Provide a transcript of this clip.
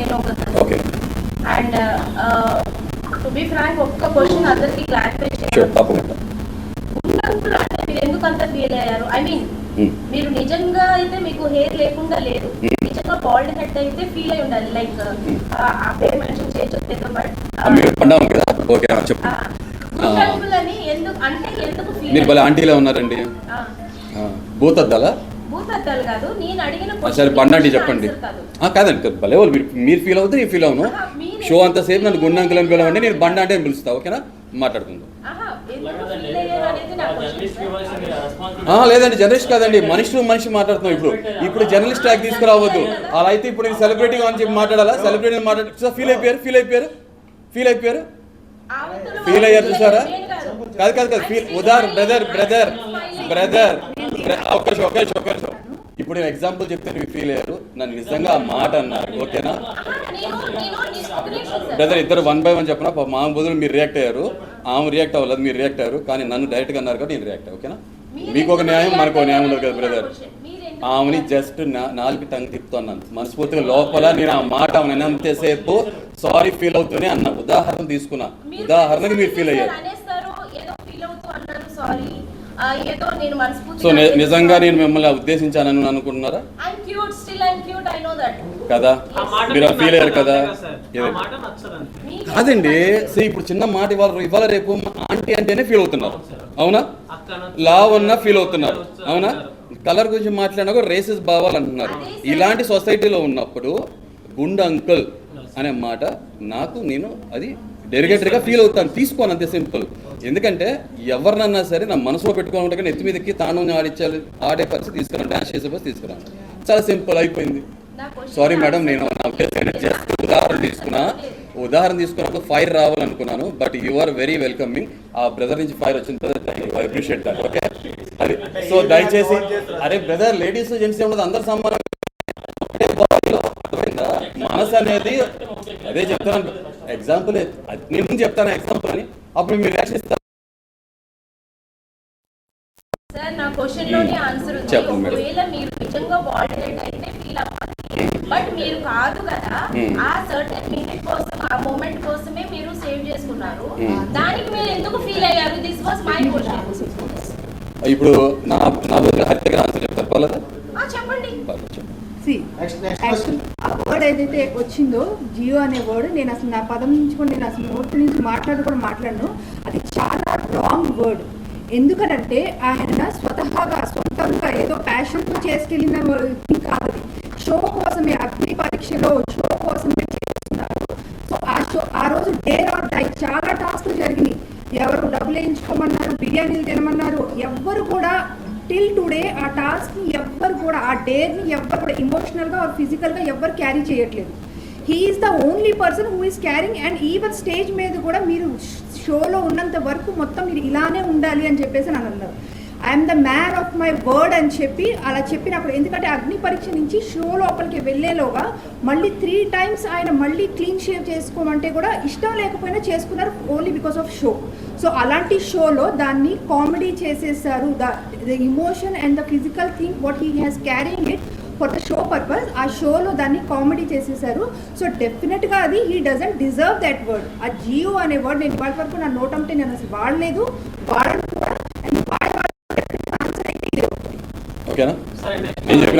నేను ఒక okay and to be frank ఒక్క క్వశ్చన్ అందరికి క్లారిఫై తప్పకుండా ఉన్నప్పుడు అంటే మీరు ఎందుకు అంత ఫీల్ అయ్యారు? I mean Hmm. మీరు నిజంగా అయితే మీకు హెయిర్ లేకుండా లేదు. Hmm. నిజంగా బాల్డ్ హెడ్ అయితే ఫీల్ అయి ఉండాలి. లైక్ ఆ పేరు మెన్షన్ చేయొచ్చు బట్ మీరు పండాము కదా. ఓకే ఆ, చెప్పు. అని ఎందుకు అంటే ఎందుకు ఫీల్ మీరు భలే ఆంటీలో ఉన్నారండి. భూతద్దాలా? భూతద్దాలు కాదు నేను అడిగిన ఆ, సరే బండి చెప్పండి. కాదండి భలే వాళ్ళు మీరు మీరు ఫీల్ అవుతే నేను ఫీల్ అవును. షో అంతసేపు నన్ను గుండె అంకుల్ అని పిలవండి నేను బండి అంటే పిలుస్తా ఓకేనా? మాట్లాడుకుందాం. ఆహా, ఎందుకు ఫీల్ అయ్యారు అనేది నా క్వశ్చన్ ఆ, లేదండి జర్నలిస్ట్ కాదండి మనిషి మనిషి మాట్లాడుతున్నాం ఇప్పుడు. ఇప్పుడు జర్నలిస్ట్ ట్యాగ్ తీసుకురావద్దు. అలా అయితే ఇప్పుడు నేను సెలబ్రిటీ అని చెప్పి మాట్లాడాలా? సెలబ్రిటీ మాట్లాడు ఫీల్ అయిపోయారు ఫీల్ అయిపోయారు? ఫీల్ అయిపోయారు? ఫీల్ అయ్యారు చూసారా? కాదు. కాదు కాదు ఫీల్ ఉదాహరణ బ్రదర్ బ్రదర్ బ్రదర్ ఒక్క నిమిషం, ఒక్క ఇప్పుడు నేను ఎగ్జాంపుల్ చెప్తే మీరు ఫీల్ అయ్యారు. నన్ను నిజంగా ఆ మాట అన్నారు ఓకేనా? బ్రదర్ ఇద్దరు వన్ బై వన్ చెప్పిన? మా బదులు మీరు రియాక్ట్ అయ్యారు. ఆమె రియాక్ట్ అవ్వలేదు మీరు రియాక్ట్ అయ్యారు. కానీ నన్ను డైరెక్ట్గా అన్నారు కాబట్టి నేను రియాక్ట్ ఓకేనా? మీకు ఒక న్యాయం మనకు న్యాయం ఉండదు కదా బ్రదర్ ఆమెని జస్ట్ నాలుగు టంగ్ తిప్పుతున్నాను మనస్ఫూర్తిగా లోపల నేను ఆ మాట ఆమెను అంతేసేపు సారీ ఫీల్ అవుతుంది అన్న. ఉదాహరణ తీసుకున్నా. ఉదాహరణకి మీరు ఫీల్ అయ్యారు. ఏదో నేను సో ని- నిజంగా నేను మిమ్మల్ని ఉద్దేశించానని అనుకుంటున్నారా? I quote still I quote I know that కదా? ఆ మాట మీరు ఫీల్ అయ్యారు కదా? సార్. సో ఇప్పుడు చిన్న మాట ఇవాళ ఇవాళ రేపు ఆంటీ అంటేనే ఫీల్ అవుతున్నారు. అవునా లావ్ అన్న ఫీల్ అవుతున్నారు. అవునా? కలర్ గురించి మాట్లాడినా కూడా రేసెస్ భావాలు అంటున్నారు. ఇలాంటి సొసైటీలో ఉన్నప్పుడు గుండ్ అంకుల్ అనే మాట నాకు నేను అది డెరిగేటరీగా ఫీల్ అవుతాను తీసుకోను అంతే సింపుల్. ఎందుకంటే ఎవరినన్నా సరే నా మనసులో పెట్టుకోవాలంటే కానీ ఎత్తి మీదకి తాను ఆడించాలి ఆడే పరిస్థితి తీసుకురాను డాన్స్ చేసే పరిస్థితి తీసుకురాను. చాలా సింపుల్ అయిపోయింది. సారీ మేడం నేను జస్ట్ ఉదాహరణ తీసుకున్నా. ఉదాహరణ తీసుకున్నప్పుడు fire రావాలనుకున్నాను but you are very welcoming ఆ బ్రదర్ నుంచి ఫైర్ వచ్చిన తర్వాత ఐ అప్రిషియేట్ దట్ ఓకే అది. సో దయచేసి అరే బ్రదర్ లేడీస్ జెంట్స్ ఏమన్నది అందరు సమానం? మనసు అనేది అదే చెప్తాను ఎగ్జాంపుల్ నేను ముందు చెప్తాను ఎగ్జాంపుల్ అని. అప్పుడు మీరు రియాక్షన్ ఇస్తారు సార్ నా క్వశ్చన్లోనే ఆన్సర్ ఉంది. ఒకవేళ మీరు నిజంగా అయితే ఫీల్ అవ్వాలి బట్ మీరు కాదు కదా Hmm. ఆ సర్టన్ మినిట్ కోసం ఆ మూమెంట్ కోసమే మీరు సేవ్ చేసుకున్నారు. Hmm. దానికి మీరు ఎందుకు ఫీల్ అయ్యారు? దిస్ వాస్ మై క్వశ్చన్ ఇప్పుడు నా నా ఆన్సర్ చెప్తారు. పర్లేదు, చెప్పండి. సి ఆ వర్డ్ ఏదైతే వచ్చిందో జియో అనే వర్డ్ నేను అసలు నా పదం నుంచి కూడా నేను అసలు నోటి నుంచి మాట్లాడు కూడా మాట్లాడను. అది చాలా రాంగ్ వర్డ్ ఎందుకనంటే ఆయన స్వతహాగా సొంతంగా ఏదో ప్యాషన్తో చేసుకెళ్ళిన thing కాదు షో కోసమే అగ్ని పరీక్షలో షో కోసమే చేస్తున్నారు. సో ఆ షో ఆ రోజు డే ఆర్ డై చాలా టాస్క్లు జరిగినాయి. ఎవరు డబ్బులు వేయించుకోమన్నారు బిర్యానీలు తినమన్నారు ఎవ్వరు కూడా టిల్ టుడే ఆ టాస్క్ని ఎవ్వరు కూడా ఆ డేర్ని ఎవ్వరు కూడా ఇమోషనల్గా ఆర్ ఫిజికల్గా ఎవ్వరు క్యారీ చేయట్లేదు. He is the only person who is carrying and even stage మీద కూడా మీరు షోలో ఉన్నంత వరకు మొత్తం మీరు ఇలానే ఉండాలి అని చెప్పేసి నన్ను అన్నారు. I'm the man of my word అని చెప్పి అలా చెప్పినప్పుడు. ఎందుకంటే అగ్ని పరీక్ష నుంచి షో లోపలికి వెళ్ళేలోగా మళ్ళీ త్రీ టైమ్స్ ఆయన మళ్ళీ క్లీన్ షేవ్ చేసుకోమంటే కూడా ఇష్టం లేకపోయినా చేసుకున్నారు only because of show so అలాంటి షోలో దాన్ని కామెడీ చేసేసారు. The the emotion and the physical thing what he has carrying it for the show purpose ఆ షోలో దాన్ని కామెడీ చేసేసారు. సో డెఫినెట్గా అది he doesn't deserve that word ఆ జియో అనే వర్డ్ నేను ఇవాళ వరకు నా నోటంటే నేను అసలు వాడలేదు. వాడను ఓకేనా? నేను చెప్పిన